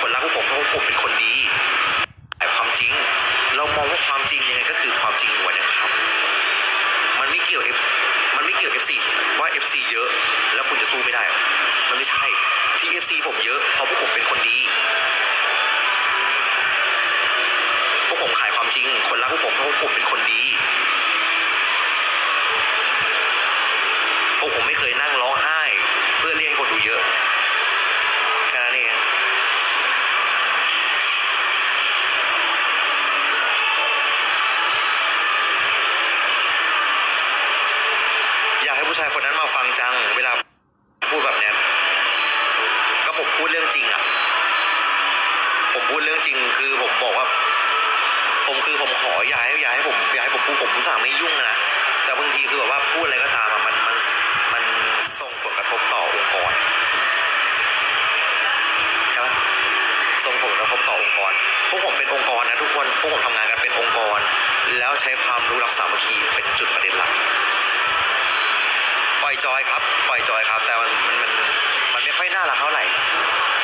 คนรักพวกผมเพราะว่าผมเป็นคนดีแต่ความจริง เรามองว่าความจริงยังไงก็คือความจริงล้วนนะครับ มันไม่เกี่ยว F มันไม่เกี่ยว FC ว่า FC เยอะ แล้วคุณจะสู้ไม่ได้ มันไม่ใช่ที่ FC ผมเยอะเพราะพวกผมเป็นคนดีพวกผมขายความจริง คนรักพวกผมเพราะว่าผมเป็นคนดีพวกผมไม่เคยนั่งร้องไห้ เพื่อเรียกคนดูเยอะแค่นั้นเอง อยากให้ ผู้ชายคนนั้นมาฟังจัง เวลาพูดแบบเนี้ยก็ผมพูดเรื่องจริงอะผมพูดเรื่องจริงคือผมบอกว่า ผมคือผมขออย่าให้อย่าให้ผมอย่าให้ผมพูดผมผู้สั่งไม่ยุ่งนะแต่บางทีคือแบบว่าพูดอะไรก็ตามอะมันมันมันส่งผลกระทบต่อองค์กรใช่ไหมส่งผลกระทบต่อองค์กรพวกผมเป็นองค์กรนะทุกคนพวกผมทำงานกันเป็นองค์กร แล้วใช้ความรู้รักสามัคคีเป็นจุดประเด็นหลัก จอยครับ ปล่อยจอยครับ แต่มันมันมันมันไม่ค่อยน่ารักเท่าไหร่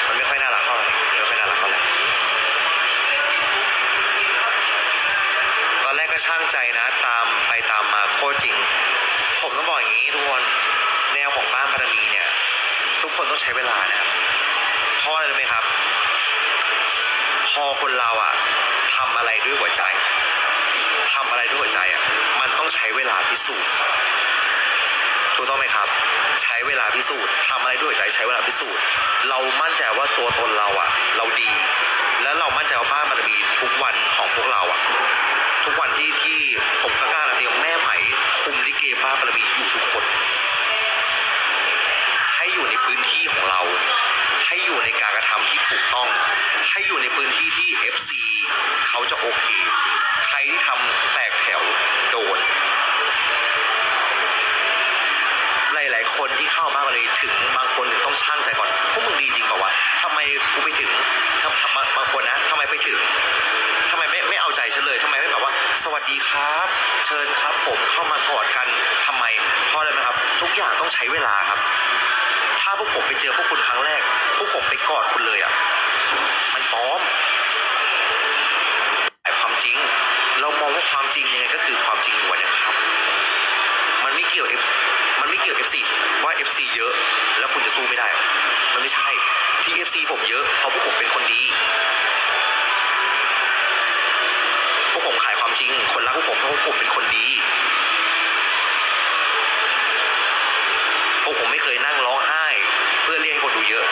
มันไม่ค่อยน่ารักเท่าไหร่ไม่ค่อยน่ารักเท่าไหร่ ตอนแรกก็ช่างใจนะ ตามไปตามมาโคตรจริง ผมต้องบอกอย่างนี้ทุกคน แนวของบ้านบารมีเนี่ย ทุกคนต้องใช้เวลานะครับเพราะอะไรรู้ไหมครับ พอคนเราอะทำอะไรด้วยหัวใจทำอะไรด้วยหัวใจอะมันต้องใช้เวลาพิสูจน์ ถูกต้องไหมครับ ใช้เวลาพิสูจน์ทำอะไรด้วยใจใช้เวลาพิสูจน์ เรามั่นใจว่าตัวตนเราอะเราดี แล้วเรามั่นใจว่าบ้านบารมีทุกวันของพวกเราอะทุกวันที่ที่ผมกล้าๆนะเดียวแม่ไหมคุมลิเกบ้านบารมีอยู่ทุกคน ให้อยู่ในพื้นที่ของเรา ให้อยู่ในการกระทำที่ถูกต้อง ให้อยู่ในพื้นที่ที่ FC เขาจะโอเค ใครที่ทำแตกแถวโดน หลาย ๆ คนที่เข้ามาเลยถึงบางคนถึงต้องช่างใจก่อนพวกมึงดีจริงเปล่าวะทำไมกูไปถึงทำบาบางคนนะทำไมไปถึงทำไมไม่ไม่เอาใจฉันเลยทำไมไม่แบบว่า สวัสดีครับ เชิญครับผมเข้ามากอดกันทำไมเพราะอะไรไหมครับ ทุกอย่างต้องใช้เวลาครับ ถ้าพวกผมไปเจอพวกคุณครั้งแรก พวกผมไปกอดคุณเลยอะมันปลอมแต่ความจริง เรามองว่าความจริงยังไงก็คือความจริงล้วนนะครับ มันไม่เกี่ยวเกี่ยว FC ว่า FC เยอะ แล้วคุณจะสู้ไม่ได้ มันไม่ใช่ ที่ FC ผมเยอะเพราะพวกผมเป็นคนดีพวกผมขายความจริง คนรักพวกผมเพราะพวกผมเป็นคนดีพวกผมไม่เคยนั่งร้องไห้ เพื่อเรียกคนดูเยอะ